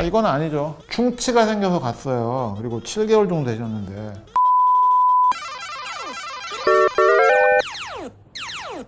아, 이건 아니죠. 충치가 생겨서 갔어요. 그리고 7개월 정도 되셨는데.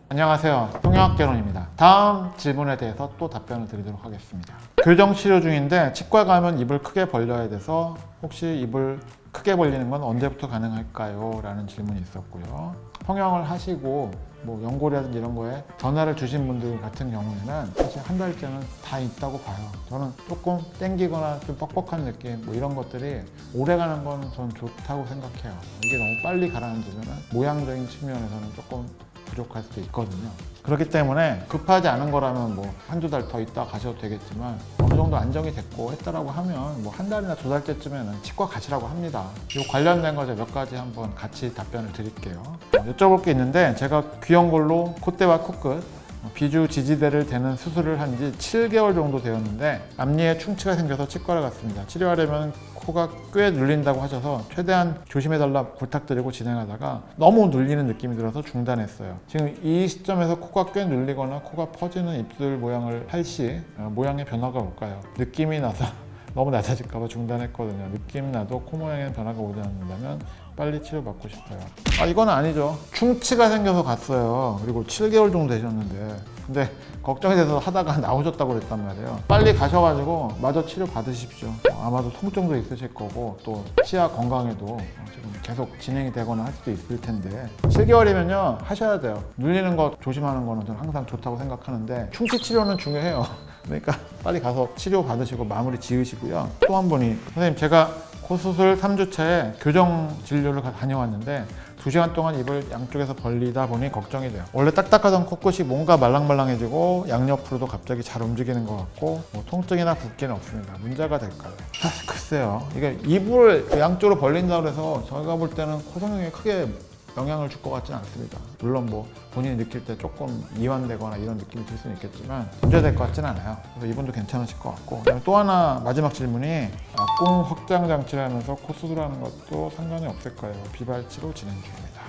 안녕하세요. 통역학개론입니다. 다음 질문에 대해서 또 답변을 드리도록 하겠습니다. 교정 치료 중인데 치과 가면 입을 크게 벌려야 돼서 혹시 입을 크게 벌리는 건 언제부터 가능할까요? 라는 질문이 있었고요. 통역을 하시고 뭐 연골이라든지 이런 거에 전화를 주신 분들 같은 경우에는 사실 한 달째는 다 있다고 봐요. 저는 조금 땡기거나 좀 뻑뻑한 느낌 뭐 이런 것들이 오래 가는 건 저는 좋다고 생각해요. 이게 너무 빨리 가라앉으면 모양적인 측면에서는 조금 부족할 수도 있거든요. 그렇기 때문에 급하지 않은 거라면 뭐 한두 달 더 있다 가셔도 되겠지만 어느 정도 안정이 됐고 했다라고 하면 뭐 한 달이나 두 달째쯤에는 치과 가시라고 합니다. 이 관련된 거 제가 몇 가지 한번 같이 답변을 드릴게요. 어, 여쭤볼 게 있는데 제가 귀연골로 콧대와 코끝 어, 비주 지지대를 대는 수술을 한 지 7개월 정도 되었는데 앞니에 충치가 생겨서 치과를 갔습니다. 치료하려면 코가 꽤 눌린다고 하셔서 최대한 조심해달라 부탁드리고 진행하다가 너무 눌리는 느낌이 들어서 중단했어요. 지금 이 시점에서 코가 꽤 눌리거나 코가 퍼지는 입술 모양을 할 시 모양의 변화가 올까요? 느낌이 나서 너무 낮아질까봐 중단했거든요. 느낌 나도 코 모양에 변화가 오지 않는다면 빨리 치료받고 싶어요. 아 이건 아니죠. 충치가 생겨서 갔어요. 그리고 7개월 정도 되셨는데 근데 걱정이 돼서 하다가 나오셨다고 그랬단 말이에요. 빨리 가셔가지고 마저 치료 받으십시오. 어, 아마도 통증도 있으실 거고 또 치아 건강에도 어, 지금 계속 진행이 되거나 할 수도 있을 텐데 7개월이면요 하셔야 돼요. 눌리는 거 조심하는 거는 저는 항상 좋다고 생각하는데 충치 치료는 중요해요. 그러니까 빨리 가서 치료 받으시고 마무리 지으시고요. 또 한 분이 선생님 제가 코 수술 3주차에 교정 진료를 가- 다녀왔는데 2시간 동안 입을 양쪽에서 벌리다 보니 걱정이 돼요. 원래 딱딱하던 코끝이 뭔가 말랑말랑해지고 양옆으로도 갑자기 잘 움직이는 것 같고 뭐 통증이나 붓기는 없습니다. 문제가 될까요? 아, 글쎄요. 이게 입을 양쪽으로 벌린다고 해서 저희가 볼 때는 코 성형에 크게 영향을 줄 것 같지는 않습니다. 물론 뭐 본인이 느낄 때 조금 이완되거나 이런 느낌이 들 수는 있겠지만 문제될 것 같지는 않아요. 그래서 이분도 괜찮으실 것 같고 또 하나 마지막 질문이 앞궁 확장 장치를 하면서 코 수술하는 것도 상관이 없을까요? 비발치로 진행 중입니다.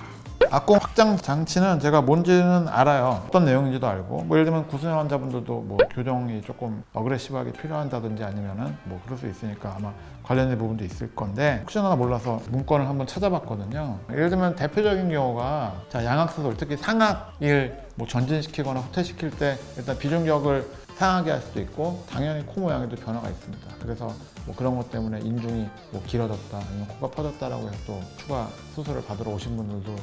앞궁 확장 장치는 제가 뭔지는 알아요. 어떤 내용인지도 알고 뭐 예를 들면 구순혈 환자분들도 뭐 교정이 조금 어그레시브하게 필요한다든지 아니면은 뭐 그럴 수 있으니까 아마 관련된 부분도 있을 건데 혹시나 몰라서 문건을 한번 찾아봤거든요. 예를 들면 대표적인 경우가 자 양악수술 특히 상악을 뭐 전진시키거나 후퇴시킬 때 일단 비중격을 상하게 할 수도 있고 당연히 코 모양에도 변화가 있습니다. 그래서 뭐 그런 것 때문에 인중이 뭐 길어졌다 아니면 코가 퍼졌다라고 해서 또 추가 수술을 받으러 오신 분들도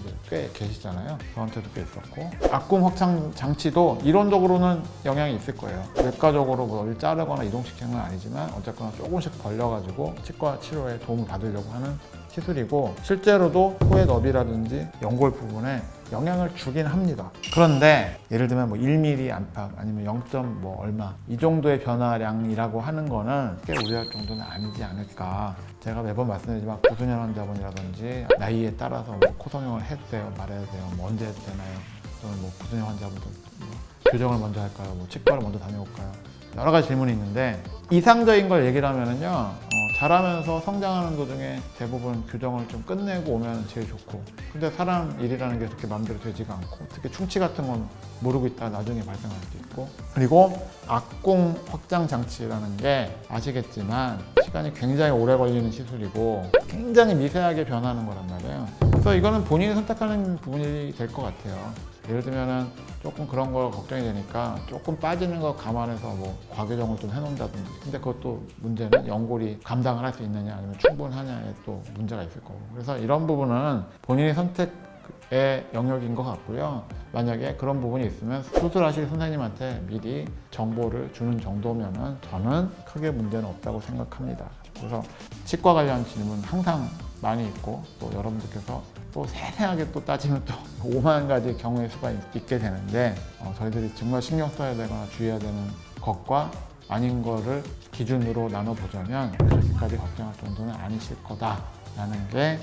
이제 꽤 계시잖아요. 저한테도 꽤 있었고 악궁 확장 장치도 이론적으로는 영향이 있을 거예요. 외과적으로 뭐 어디 자르거나 이동시키는 건 아니지만 어쨌거나 조금씩 벌려가지고 치과 치료에 도움을 받으려고 하는 시술이고 실제로도 코의 너비라든지 연골 부분에 영향을 주긴 합니다. 그런데 예를 들면 뭐 1mm 안팎 아니면 0. 뭐 얼마 이 정도의 변화량이라고 하는 거는 꽤 우려할 정도는 아니지 않을까. 제가 매번 말씀드리지만 고소년 환자분이라든지 나이에 따라서 뭐 코성형을 해도 돼요, 말해야 돼요, 뭐 언제 해도 되나요? 또는 뭐 고소년 환자분들 뭐 교정을 먼저 할까요? 뭐 치과를 먼저 다녀올까요? 여러 가지 질문이 있는데 이상적인 걸 얘기를 하면은요 어, 자라면서 성장하는 도중에 대부분 교정을 좀 끝내고 오면 제일 좋고 근데 사람 일이라는 게 그렇게 마음대로 되지가 않고 특히 충치 같은 건 모르고 있다가 나중에 발생할 수도 있고 그리고 악궁 확장 장치라는 게 아시겠지만 시간이 굉장히 오래 걸리는 시술이고 굉장히 미세하게 변하는 거란 말이에요 그래서 이거는 본인이 선택하는 부분이 될 것 같아요 예를 들면은 조금 그런 걸 걱정이 되니까 조금 빠지는 거 감안해서 뭐 과교정을 좀 해놓는다든지. 근데 그것도 문제는 연골이 감당을 할 수 있느냐 아니면 충분하냐에 또 문제가 있을 거고. 그래서 이런 부분은 본인의 선택의 영역인 것 같고요. 만약에 그런 부분이 있으면 수술하실 선생님한테 미리 정보를 주는 정도면은 저는 크게 문제는 없다고 생각합니다. 그래서 치과 관련 질문 항상 많이 있고 또 여러분들께서 또 세세하게 또 따지면 또 5만 가지 경우의 수가 있- 있게 되는데 어, 저희들이 정말 신경 써야 되거나 주의해야 되는 것과 아닌 거를 기준으로 나눠보자면 그렇게까지 걱정할 정도는 아니실 거다라는 게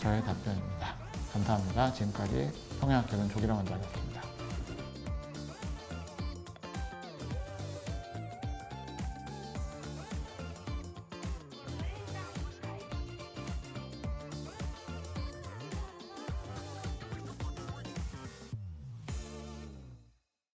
저의 답변입니다. 감사합니다. 지금까지 성형학교는 조기랑 원장이었습니다.